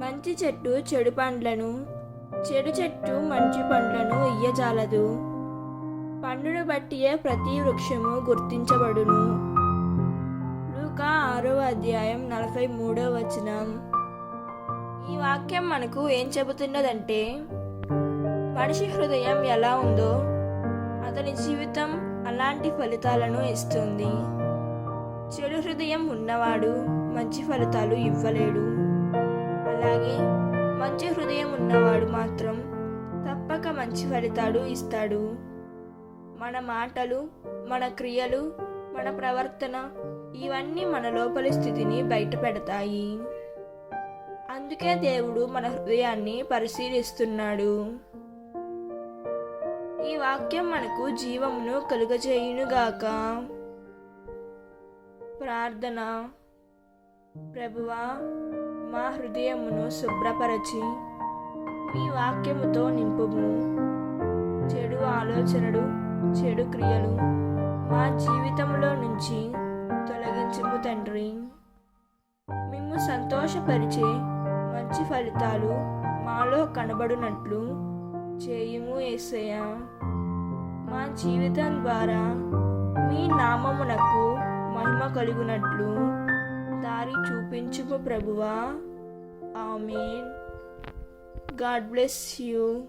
మంచి చెట్టు చెడు పండ్లను చెడు చెట్టు మంచి పండ్లను ఇయ్యజాలదు. పండును బట్టియే ప్రతి వృక్షము గుర్తించబడును. లూకా ఆరో అధ్యాయం నలభై మూడో వచనం. ఈ వాక్యం మనకు ఏం చెబుతున్నదంటే మనిషి హృదయం ఎలా ఉందో అతని జీవితం అలాంటి ఫలితాలను ఇస్తుంది. చెడు హృదయం ఉన్నవాడు మంచి ఫలితాలు ఇవ్వలేడు. మంచి హృదయం ఉన్నవాడు మాత్రం తప్పక మంచి ఫలితాలు ఇస్తాడు. మన మాటలు మన క్రియలు మన ప్రవర్తన ఇవన్నీ మన లోపలి స్థితిని బయటపెడతాయి. అందుకే దేవుడు మన హృదయాన్ని పరిశీలిస్తున్నాడు. ఈ వాక్యం మనకు జీవమును కలుగజేయునుగాక. ప్రార్థన ప్రభువా మా హృదయమును శుభ్రపరచి మీ వాక్యముతో నింపుము. చెడు ఆలోచనలు చెడు క్రియలు మా జీవితంలో నుంచి తొలగించుము తండ్రి. మిమ్ము సంతోషపరిచే మంచి ఫలితాలు మాలో కనబడునట్లు చేయుము ఏసయ్య. మా జీవితం ద్వారా మీ నామమునకు మహిమ కలుగునట్లు దారి చూపించుము ప్రభువా. ఆమెన్. God bless you.